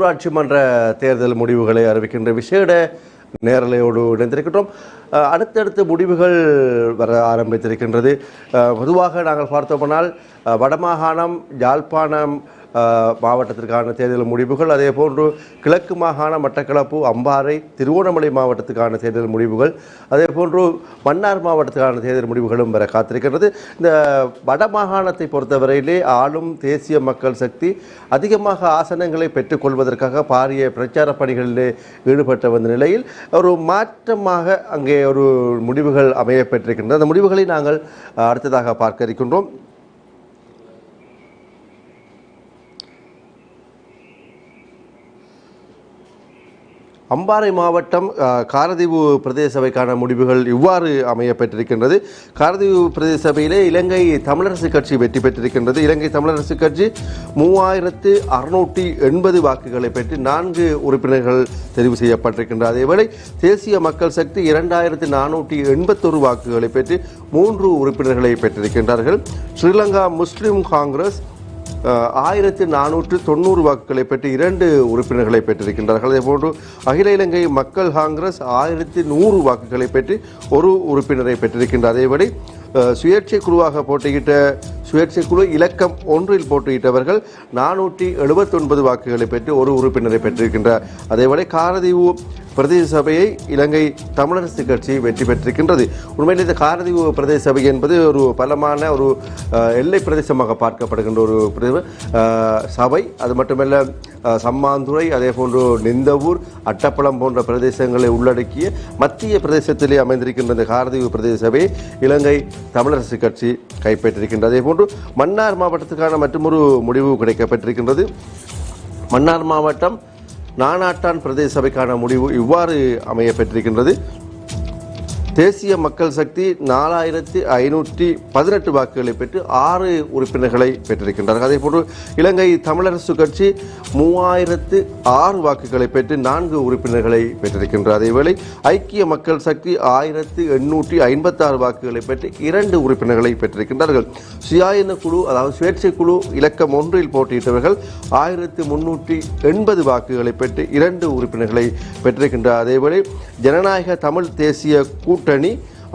உள்ளூராட்சி மன்ற தேர்தல் முடிவுகளை அறிவிக்கின்ற விசேட நேரலையோடு இணைந்திருக்கின்றோம். அடுத்தடுத்து அடுத்தடுத்த முடிவுகள் வர ஆரம்பித்திருக்கின்றது. பொதுவாக நாங்கள் பார்த்தோம்னால் வடமாகாணம் யாழ்ப்பாணம் மாவட்டத்திற்கான தேர்தல் முடிவுகள் அதே போன்று கிழக்கு மாகாண மட்டக்களப்பு அம்பாறை திருவோணமலை மாவட்டத்துக்கான தேர்தல் முடிவுகள் அதே போன்று மன்னார் மாவட்டத்துக்கான தேர்தல் முடிவுகளும் வர காத்திருக்கிறது இந்த வடமாகாணத்தை பொறுத்தவரையிலே ஆளும் தேசிய மக்கள் சக்தி அதிகமாக ஆசனங்களை பெற்றுக்கொள்வதற்காக பாரிய பிரச்சார பணிகளிலே ஈடுபட்ட வந்த நிலையில் ஒரு மாற்றமாக அங்கே ஒரு முடிவுகள் அமையப்பெற்றிருக்கின்றன அந்த முடிவுகளை நாங்கள் அடுத்ததாக பார்க்க இருக்கின்றோம். அம்பாறை மாவட்டம் காரதீவு பிரதேச சபைக்கான முடிவுகள் இவ்வாறு அமைய பெற்றிருக்கின்றது காரதீவு பிரதேச சபையிலே இலங்கை தமிழரசு கட்சி வெற்றி பெற்றிருக்கின்றது. இலங்கை தமிழரசு கட்சி மூவாயிரத்து அறுநூற்றி எண்பது வாக்குகளை பெற்று நான்கு உறுப்பினர்கள் தெரிவு செய்யப்பட்டிருக்கின்றன அதேவேளை தேசிய மக்கள் சக்தி இரண்டாயிரத்து நானூற்றி எண்பத்தொரு வாக்குகளை பெற்று மூன்று உறுப்பினர்களை பெற்றிருக்கின்றார்கள். ஸ்ரீலங்கா முஸ்லிம் காங்கிரஸ் ஆயிரத்தி நானூற்று தொண்ணூறு வாக்குகளை பெற்று இரண்டு உறுப்பினர்களை பெற்றிருக்கின்றார்கள். அதேபோன்று அகில இலங்கை மக்கள் காங்கிரஸ் ஆயிரத்தி நூறு வாக்குகளை பெற்று ஒரு உறுப்பினரை பெற்றிருக்கின்றார். அதேபடி சுயேட்சை குழுவாக போட்டியிட்ட சுயேட்சை குழு இலக்கம் ஒன்றில் போட்டியிட்டவர்கள் நானூற்றி எழுபத்தொன்பது வாக்குகளை பெற்று ஒரு உறுப்பினரை பெற்றிருக்கின்றார். அதேபோல காரதீவு பிரதேச சபையை இலங்கை தமிழரசு கட்சி வெற்றி பெற்றிருக்கின்றது. உண்மையில் இந்த காரதீவு பிரதேச சபை என்பது ஒரு பலமான ஒரு எல்லை பிரதேசமாக பார்க்கப்படுகின்ற ஒரு சபை. அது மட்டுமல்ல சம்மாந்துறை அதே போன்று நிந்தவூர் அட்டப்பளம் போன்ற பிரதேசங்களை உள்ளடக்கிய மத்திய பிரதேசத்திலே அமைந்திருக்கின்ற இந்த காரதீவு பிரதேச சபையை இலங்கை தமிழரசு கட்சி கைப்பற்றிருக்கின்றது. அதே போன்று மன்னார் மாவட்டத்துக்கான மற்றொரு முடிவு கிடைக்கப்பட்டிருக்கின்றது. மன்னார் மாவட்டம் நானாட்டான் பிரதேச சபைக்கான முடிவு இவ்வாறு அமைய பெற்றிருக்கின்றது தேசிய மக்கள் சக்தி நாலாயிரத்தி ஐநூற்றி பதினெட்டு வாக்குகளை பெற்று ஆறு உறுப்பினர்களை பெற்றிருக்கின்றார்கள். அதேபோன்று இலங்கை தமிழரசு கட்சி மூவாயிரத்து ஆறு வாக்குகளை பெற்று நான்கு உறுப்பினர்களை பெற்றிருக்கின்றார் அதேவேளை ஐக்கிய மக்கள் சக்தி ஆயிரத்து எண்ணூற்றி ஐம்பத்தாறு வாக்குகளை பெற்று இரண்டு உறுப்பினர்களை பெற்றிருக்கின்றார்கள். சுயாதீன குழு அதாவது சுயேட்சை குழு இலக்கம் ஒன்றில் போட்டியிட்டவர்கள் ஆயிரத்து முன்னூற்றி எண்பது வாக்குகளை பெற்று இரண்டு உறுப்பினர்களை பெற்றிருக்கின்றார். அதேவேளை ஜனநாயக தமிழ் தேசிய கூட்டணி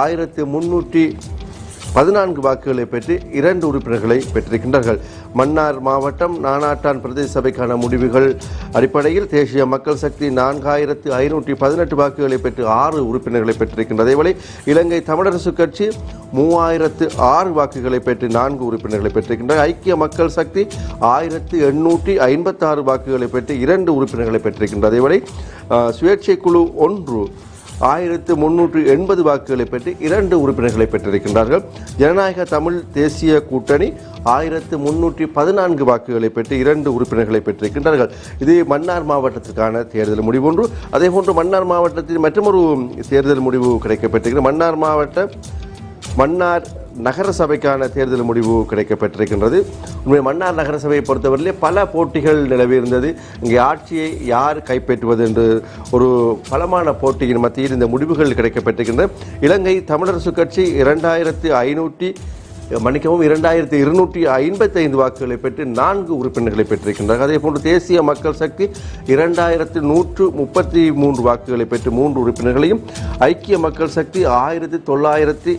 ஆயிரத்து முன்னூற்றி பதினான்கு வாக்குகளை பெற்று இரண்டு உறுப்பினர்களை பெற்றிருக்கின்றார்கள். மன்னார் மாவட்டம் நானாட்டான் பிரதேச சபைக்கான முடிவுகள் அடிப்படையில் தேசிய மக்கள் சக்தி நான்காயிரத்து ஐநூற்றி பதினெட்டு வாக்குகளை பெற்று ஆறு உறுப்பினர்களை பெற்றிருக்கின்றது. அதேவேளை இலங்கை தமிழரசு கட்சி மூவாயிரத்து ஆறு வாக்குகளை பெற்று நான்கு உறுப்பினர்களை பெற்றிருக்கின்றன ஐக்கிய மக்கள் சக்தி ஆயிரத்து எண்ணூற்றி ஐம்பத்தாறு வாக்குகளை பெற்று இரண்டு உறுப்பினர்களை பெற்றிருக்கின்றது. அதேவேளை சுயேட்சை குழு ஒன்று ஆயிரத்து முன்னூற்று எண்பது வாக்குகளை பெற்று இரண்டு உறுப்பினர்களை பெற்றிருக்கின்றார்கள். ஜனநாயக தமிழ் தேசிய கூட்டணி ஆயிரத்து முன்னூற்றி பதினான்கு வாக்குகளை பெற்று இரண்டு உறுப்பினர்களை பெற்றிருக்கின்றார்கள். இது மன்னார் மாவட்டத்திற்கான தேர்தல் முடிவு ஒன்று அதேபோன்று மன்னார் மாவட்டத்தில் மற்றொரு தேர்தல் முடிவு கிடைக்கப்பட்டிருக்கிறது மன்னார் மாவட்ட மன்னார் நகர சபைக்கான தேர்தல் முடிவு கிடைக்கப்பட்டிருக்கின்றது. உண்மை மன்னார் நகர சபையை பொறுத்தவரையிலே பல போட்டிகள் நிலவியிருந்தது. இங்கே ஆட்சியை யார் கைப்பற்றுவது என்று ஒரு பலமான போட்டியின் மத்தியில் இந்த முடிவுகள் கிடைக்கப்பட்டிருக்கின்றன. இலங்கை தமிழரசு கட்சி இரண்டாயிரத்து ஐநூற்றி மன்னிக்கவும் இரண்டாயிரத்தி இருநூற்றி ஐம்பத்தி ஐந்து வாக்குகளை பெற்று நான்கு உறுப்பினர்களை பெற்றிருக்கின்றார்கள். அதே போன்று தேசிய மக்கள் சக்தி இரண்டாயிரத்து நூற்று முப்பத்தி மூன்று வாக்குகளை பெற்று மூன்று உறுப்பினர்களையும் ஐக்கிய மக்கள் சக்தி ஆயிரத்தி தொள்ளாயிரத்தி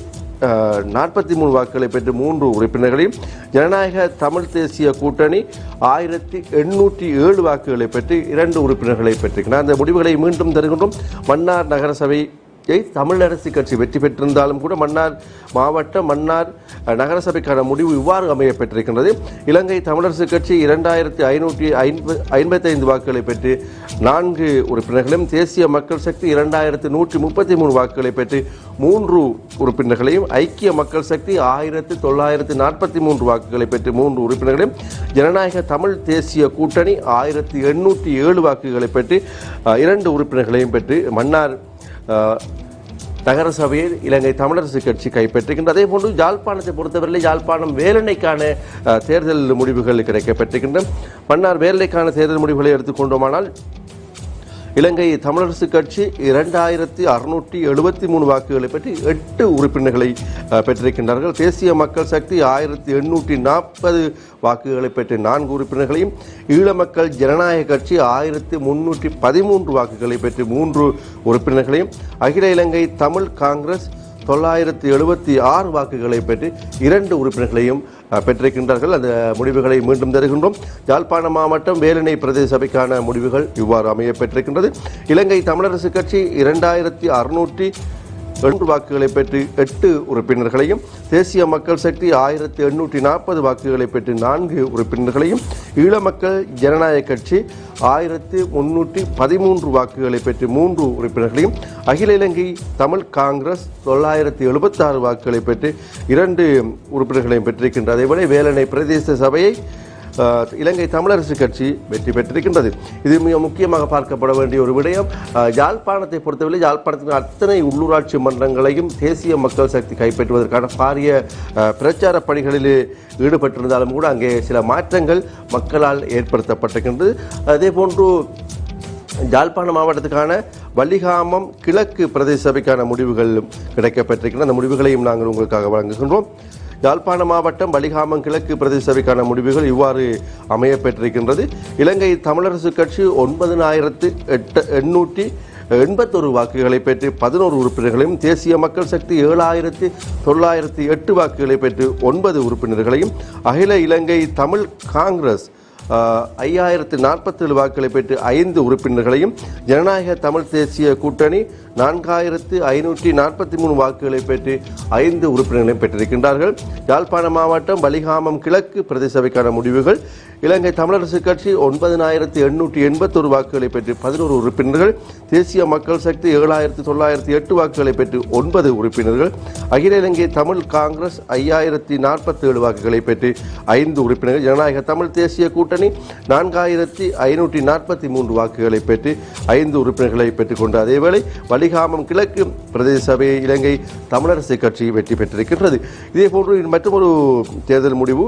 நாற்பத்தி மூணு வாக்குகளை பெற்று மூன்று உறுப்பினர்களையும் ஜனநாயக தமிழ் தேசிய கூட்டணி ஆயிரத்தி எண்ணூற்றி ஏழு வாக்குகளை பெற்று இரண்டு உறுப்பினர்களை பெற்றிருக்கிறார். அந்த முடிவுகளை மீண்டும் தருகின்றோம். மன்னார் நகரசபை சபை தமிழரசு கட்சி வெற்றி பெற்றிருந்தாலும் கூட மன்னார் மாவட்ட மன்னார் நகரசபைக்கான முடிவு இவ்வாறு அமைய பெற்றிருக்கின்றது. இலங்கை தமிழரசு கட்சி இரண்டாயிரத்தி ஐநூற்றி ஐம்பது ஐம்பத்தைந்து வாக்குகளை பெற்று நான்கு உறுப்பினர்களையும் தேசிய மக்கள் சக்தி இரண்டாயிரத்து நூற்றி முப்பத்தி மூணு வாக்குகளை பெற்று மூன்று உறுப்பினர்களையும் ஐக்கிய மக்கள் சக்தி ஆயிரத்து தொள்ளாயிரத்து நாற்பத்தி மூன்று வாக்குகளை பெற்று மூன்று உறுப்பினர்களையும் ஜனநாயக தமிழ் தேசிய கூட்டணி ஆயிரத்தி எண்ணூற்றி ஏழு வாக்குகளை பெற்று இரண்டு உறுப்பினர்களையும் பெற்று மன்னார் நகர சபையை இலங்கை தமிழரசு கட்சி கைப்பற்றுகின்றது அதே போன்று யாழ்ப்பாணத்தை பொறுத்தவரையில் யாழ்ப்பாணம் வேலனைக்கான தேர்தல் முடிவுகள் கிடைக்கப்பட்டிருக்கின்றன மன்னார் வேலனைக்கான தேர்தல் முடிவுகளை எடுத்துக்கொண்டோமானால் இலங்கை தமிழரசு கட்சி இரண்டாயிரத்தி அறுநூற்றி எழுபத்தி மூணு வாக்குகளை பெற்று எட்டு உறுப்பினர்களை பெற்றிருக்கின்றார்கள். தேசிய மக்கள் சக்தி ஆயிரத்தி எண்ணூற்றி நாற்பது வாக்குகளை பெற்று நான்கு உறுப்பினர்களையும் ஈழ மக்கள் ஜனநாயக கட்சி ஆயிரத்தி முன்னூற்றி பதிமூன்று வாக்குகளை பெற்று மூன்று உறுப்பினர்களையும் அகில இலங்கை தமிழ் காங்கிரஸ் தொள்ளாயிரத்தி எழுபத்தி ஆறு வாக்குகளை பெற்று இரண்டு உறுப்பினர்களையும் பெற்றிருக்கின்றார்கள். அந்த முடிவுகளை மீண்டும் தருகின்றோம். யாழ்ப்பாண மாவட்டம் வேலினை பிரதேச சபைக்கான முடிவுகள் இவ்வாறு அமைய பெற்றிருக்கின்றது. இலங்கை தமிழரசு கட்சி இரண்டாயிரத்தி அறுநூற்றி ஒன்று வாக்குகளை பெற்று எட்டு உறுப்பினர்களையும் தேசிய மக்கள் சக்தி ஆயிரத்தி எண்ணூற்றி நாற்பது வாக்குகளை பெற்று நான்கு உறுப்பினர்களையும் ஈழ மக்கள் ஜனநாயக கட்சி ஆயிரத்தி முன்னூற்றி பதிமூன்று வாக்குகளை பெற்று மூன்று உறுப்பினர்களையும் அகில இலங்கை தமிழ் காங்கிரஸ் தொள்ளாயிரத்தி எழுபத்தாறு வாக்குகளை பெற்று இரண்டு உறுப்பினர்களையும் பெற்றிருக்கின்ற அதேபோல வேலணை பிரதேச சபையை இலங்கை தமிழரசு கட்சி வெற்றி பெற்றிருக்கின்றது. இது மிக முக்கியமாக பார்க்கப்பட வேண்டிய ஒரு விடயம். யாழ்ப்பாணத்தை பொறுத்தவரை யாழ்ப்பாணத்தின் அத்தனை உள்ளூராட்சி மன்றங்களையும் தேசிய மக்கள் சக்தி கைப்பற்றுவதற்கான பாரிய பிரச்சார பணிகளில் ஈடுபட்டிருந்தாலும் கூட அங்கே சில மாற்றங்கள் மக்களால் ஏற்படுத்தப்பட்டிருக்கின்றது. அதே போன்று யாழ்ப்பாண மாவட்டத்துக்கான வள்ளிகாமம் கிழக்கு பிரதேச சபைக்கான முடிவுகளும் கிடைக்கப்பட்டிருக்கின்றன. அந்த முடிவுகளையும் நாங்கள் உங்களுக்காக வழங்குகின்றோம். யாழ்ப்பாண மாவட்டம் வலிகாமம் கிழக்கு பிரதேச சபைக்கான முடிவுகள் இவ்வாறு அமையப்பெற்றிருக்கின்றது. இலங்கை தமிழரசு கட்சி ஒன்பதினாயிரத்து எட்டு எண்ணூற்றி எண்பத்தொரு வாக்குகளை பெற்று பதினோரு உறுப்பினர்களையும் தேசிய மக்கள் சக்தி ஏழாயிரத்தி தொள்ளாயிரத்தி எட்டு வாக்குகளை பெற்று ஒன்பது உறுப்பினர்களையும் அகில இலங்கை தமிழ் காங்கிரஸ் ஐயாயிரத்து நாற்பத்தேழு வாக்குகளை பெற்று ஐந்து உறுப்பினர்களையும் ஜனநாயக தமிழ் தேசிய கூட்டணி நான்காயிரத்து ஐநூற்றி நாற்பத்தி மூணு வாக்குகளை பெற்று ஐந்து உறுப்பினர்களையும் பெற்றிருக்கின்றார்கள். யாழ்ப்பாண மாவட்டம் வலிகாமம் கிழக்கு பிரதேச சபைக்கான முடிவுகள் இலங்கை தமிழரசு கட்சி ஒன்பதினாயிரத்தி எண்ணூற்றி எண்பத்தொரு வாக்குகளை பெற்று பதினோரு உறுப்பினர்கள். தேசிய மக்கள் சக்தி ஏழாயிரத்து தொள்ளாயிரத்தி எட்டு வாக்குகளை பெற்று ஒன்பது உறுப்பினர்கள். அகில இலங்கை தமிழ் காங்கிரஸ் ஐயாயிரத்தி நாற்பத்தேழு வாக்குகளை பெற்று ஐந்து உறுப்பினர்கள். ஜனநாயக தமிழ் தேசிய கூட்டணி நான்காயிரத்தி ஐநூற்றி நாற்பத்தி மூன்று வாக்குகளை பெற்று ஐந்து உறுப்பினர்களை பெற்றுக்கொண்ட அதேவேளை வலிகாமம் கிழக்கு பிரதேச சபையை இலங்கை தமிழரசு கட்சி வெற்றி பெற்றிருக்கின்றது. இதேபோன்று மற்றொரு தேர்தல் முடிவு.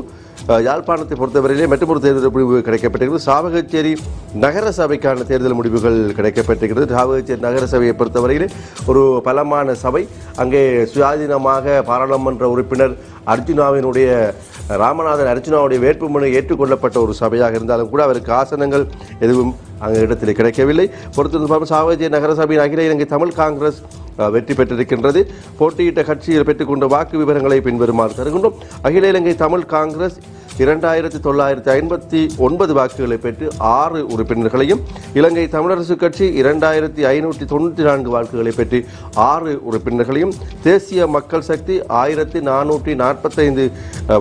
யாழ்ப்பாணத்தை பொறுத்தவரையிலே மற்றொரு தேர்தல் முடிவு கிடைக்கப்பட்டிருக்கிறது. சாவகச்சேரி நகர சபைக்கான தேர்தல் முடிவுகள் கிடைக்கப்பட்டிருக்கிறது. சாவகச்சேரி நகர சபையை பொறுத்தவரையிலே ஒரு பலமான சபை. அங்கே சுயாதீனமாக பாராளுமன்ற உறுப்பினர் அர்ஜுனாவினுடைய ராமநாதன் அர்ஜுனாவுடைய வேட்புமனு ஏற்றுக்கொள்ளப்பட்ட ஒரு சபையாக இருந்தாலும் கூட அவருக்கு ஆசனங்கள் எதுவும் அங்கே இடத்தில் கிடைக்கவில்லை. பொறுத்திருந்து பார்ப்போம். நகரசபையின் அகில இலங்கை தமிழ் காங்கிரஸ் வெற்றி பெற்றிருக்கின்றது. போட்டியிட்ட கட்சியில் பெற்றுக்கொண்ட வாக்கு விவரங்களை பின்வருமாறு தருகின்றோம். அகில இலங்கை தமிழ் காங்கிரஸ் இரண்டாயிரத்தி தொள்ளாயிரத்தி ஐம்பத்தி ஒன்பது வாக்குகளை பெற்று ஆறு உறுப்பினர்களையும் இலங்கை தமிழரசு கட்சி இரண்டாயிரத்தி ஐநூற்றி தொண்ணூற்றி நான்கு வாக்குகளை பெற்று ஆறு உறுப்பினர்களையும் தேசிய மக்கள் சக்தி ஆயிரத்தி நானூற்றி நாற்பத்தைந்து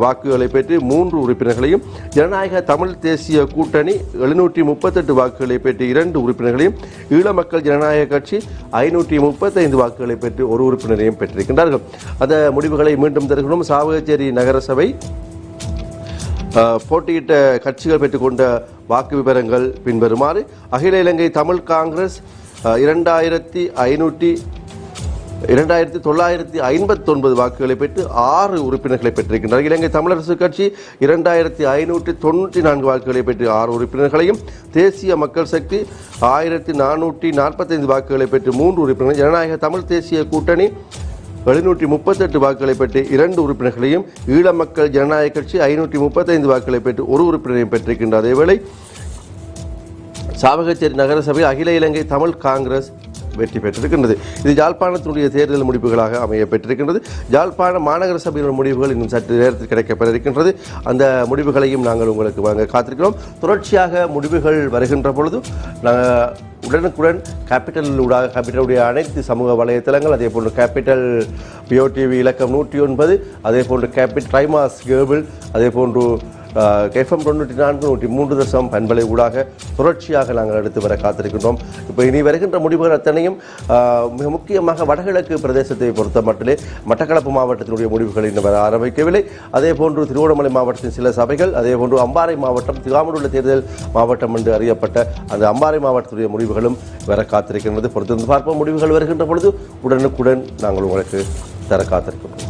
வாக்குகளை பெற்று மூன்று உறுப்பினர்களையும் ஜனநாயக தமிழ் தேசிய கூட்டணி எழுநூற்றி முப்பத்தெட்டு வாக்குகளை பெற்று இரண்டு உறுப்பினர்களையும் ஈழ மக்கள் ஜனநாயக கட்சி ஐநூற்றி முப்பத்தைந்து வாக்குகளை பெற்று ஒரு உறுப்பினரையும் பெற்றிருக்கின்றார்கள். அந்த முடிவுகளை மீண்டும் தருகிறோம். சாவகச்சேரி நகரசபை போட்டியிட்ட கட்சிகள் பெற்றுக்கொண்ட வாக்கு விவரங்கள் பின்வருமாறு அகில இலங்கை தமிழ் காங்கிரஸ் இரண்டாயிரத்தி ஐநூற்றி இரண்டாயிரத்தி தொள்ளாயிரத்தி ஐம்பத்தொன்பது வாக்குகளை பெற்று ஆறு உறுப்பினர்களை பெற்றிருக்கின்றனர். இலங்கை தமிழரசு கட்சி இரண்டாயிரத்தி ஐநூற்றி தொண்ணூற்றி நான்கு வாக்குகளை பெற்று ஆறு உறுப்பினர்களையும் தேசிய மக்கள் சக்தி ஆயிரத்தி நானூற்றி நாற்பத்தைந்து வாக்குகளை பெற்று மூன்று உறுப்பினர்கள் ஜனநாயக தமிழ் தேசிய கூட்டணி எழுநூற்றி முப்பத்தெட்டு வாக்குகளை பெற்று இரண்டு உறுப்பினர்களையும் ஈழ மக்கள் ஜனநாயக கட்சி ஐநூற்றி முப்பத்தைந்து வாக்குகளை பெற்று ஒரு உறுப்பினரையும் பெற்றிருக்கின்ற அதேவேளை சாவகச்சேரி நகரசபை அகில இலங்கை தமிழ் காங்கிரஸ் வெற்றி பெற்றிருக்கின்றது. இது யாழ்ப்பாணத்தினுடைய தேர்தல் முடிவுகளாக அமைய பெற்றிருக்கின்றது. யாழ்ப்பாண மாநகர சபையினுடைய முடிவுகள் இன்னும் சற்று நேரத்தில் கிடைக்கப்பெற இருக்கின்றது அந்த முடிவுகளையும் நாங்கள் உங்களுக்கு வாங்க காத்திருக்கிறோம். தொடர்ச்சியாக முடிவுகள் வருகின்ற பொழுது நாங்கள் உடனுக்குடன் கேபிட்டல் ஊடாக கேபிட்டலுடைய அனைத்து சமூக வலைத்தளங்கள் அதே போன்று கேபிட்டல் பியோடிவி இலக்கம் நூற்றி ஒன்பது அதே போன்று கேபிட் ட்ரைமாஸ் கேபிள் அதே போன்று எஃப்எம் தொண்ணூற்றி நான்கு நூற்றி மூன்று தசம் பண்பலை ஊடாக தொடர்ச்சியாக நாங்கள் எடுத்து வர காத்திருக்கின்றோம். இப்போ இனி வருகின்ற முடிவுகள் அத்தனையும் மிக முக்கியமாக வடகிழக்கு பிரதேசத்தை பொறுத்த மட்டிலே மட்டக்களப்பு மாவட்டத்தினுடைய முடிவுகள் இன்னும் வர ஆரம்பிக்கவில்லை. அதே போன்று திருவண்ணாமலை மாவட்டத்தின் சில சபைகள் அதே போன்று அம்பாறை மாவட்டம் திகாமடுள்ள தேர்தல் மாவட்டம் என்று அறியப்பட்ட அந்த அம்பாறை மாவட்டத்துடைய முடிவுகளும் வர காத்திருக்கின்றது. பொறுத்திருந்து பார்ப்போம் முடிவுகள் வருகின்ற பொழுது உடனுக்குடன் நாங்கள் உங்களுக்கு தர காத்திருக்கின்றோம்.